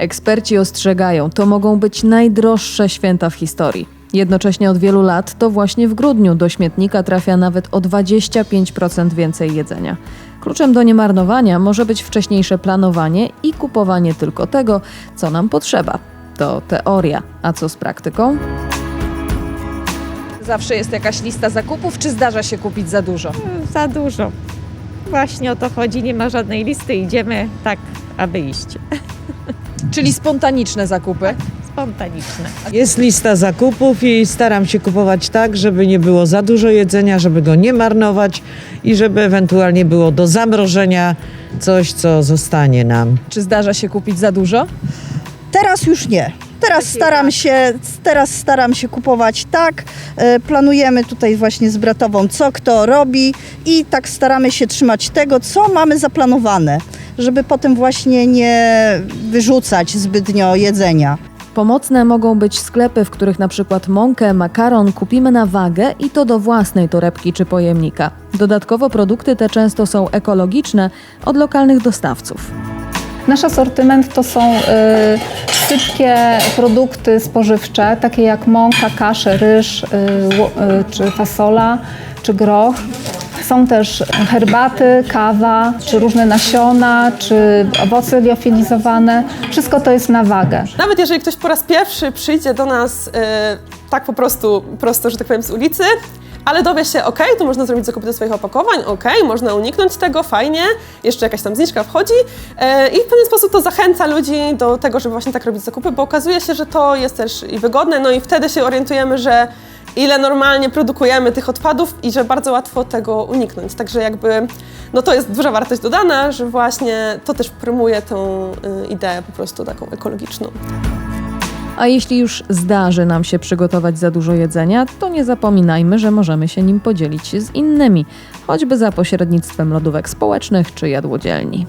Eksperci ostrzegają, to mogą być najdroższe święta w historii. Jednocześnie od wielu lat to właśnie w grudniu do śmietnika trafia nawet o 25% więcej jedzenia. Kluczem do niemarnowania może być wcześniejsze planowanie i kupowanie tylko tego, co nam potrzeba. To teoria, a co z praktyką? Zawsze jest jakaś lista zakupów, czy zdarza się kupić za dużo? Za dużo. Właśnie o to chodzi, nie ma żadnej listy, idziemy tak, aby iść. Czyli spontaniczne zakupy. Spontaniczne. Jest lista zakupów i staram się kupować tak, żeby nie było za dużo jedzenia, żeby go nie marnować i żeby ewentualnie było do zamrożenia coś, co zostanie nam. Czy zdarza się kupić za dużo? Teraz już nie. Teraz staram się, teraz staram się kupować tak. E, Planujemy tutaj właśnie z bratową, co kto robi i tak staramy się trzymać tego, co mamy zaplanowane, żeby potem właśnie nie wyrzucać zbytnio jedzenia. Pomocne mogą być sklepy, w których na przykład mąkę, makaron kupimy na wagę i to do własnej torebki czy pojemnika. Dodatkowo produkty te często są ekologiczne od lokalnych dostawców. Nasz asortyment to są y, sypkie produkty spożywcze, takie jak mąka, kasze, ryż, y, y, czy fasola, czy groch. Są też herbaty, kawa, czy różne nasiona, czy owoce liofilizowane. Wszystko to jest na wagę. Nawet jeżeli ktoś po raz pierwszy przyjdzie do nas e, tak po prostu, prosto, że tak powiem, z ulicy, ale dowie się, ok, tu można zrobić zakupy do swoich opakowań, ok, można uniknąć tego, fajnie, jeszcze jakaś tam zniżka wchodzi e, i w pewien sposób to zachęca ludzi do tego, żeby właśnie tak robić zakupy, bo okazuje się, że to jest też i wygodne, no i wtedy się orientujemy, że ile normalnie produkujemy tych odpadów i że bardzo łatwo tego uniknąć. Także jakby, no to jest duża wartość dodana, że właśnie to też promuje tą y, ideę po prostu taką ekologiczną. A jeśli już zdarzy nam się przygotować za dużo jedzenia, to nie zapominajmy, że możemy się nim podzielić z innymi, choćby za pośrednictwem lodówek społecznych czy jadłodzielni.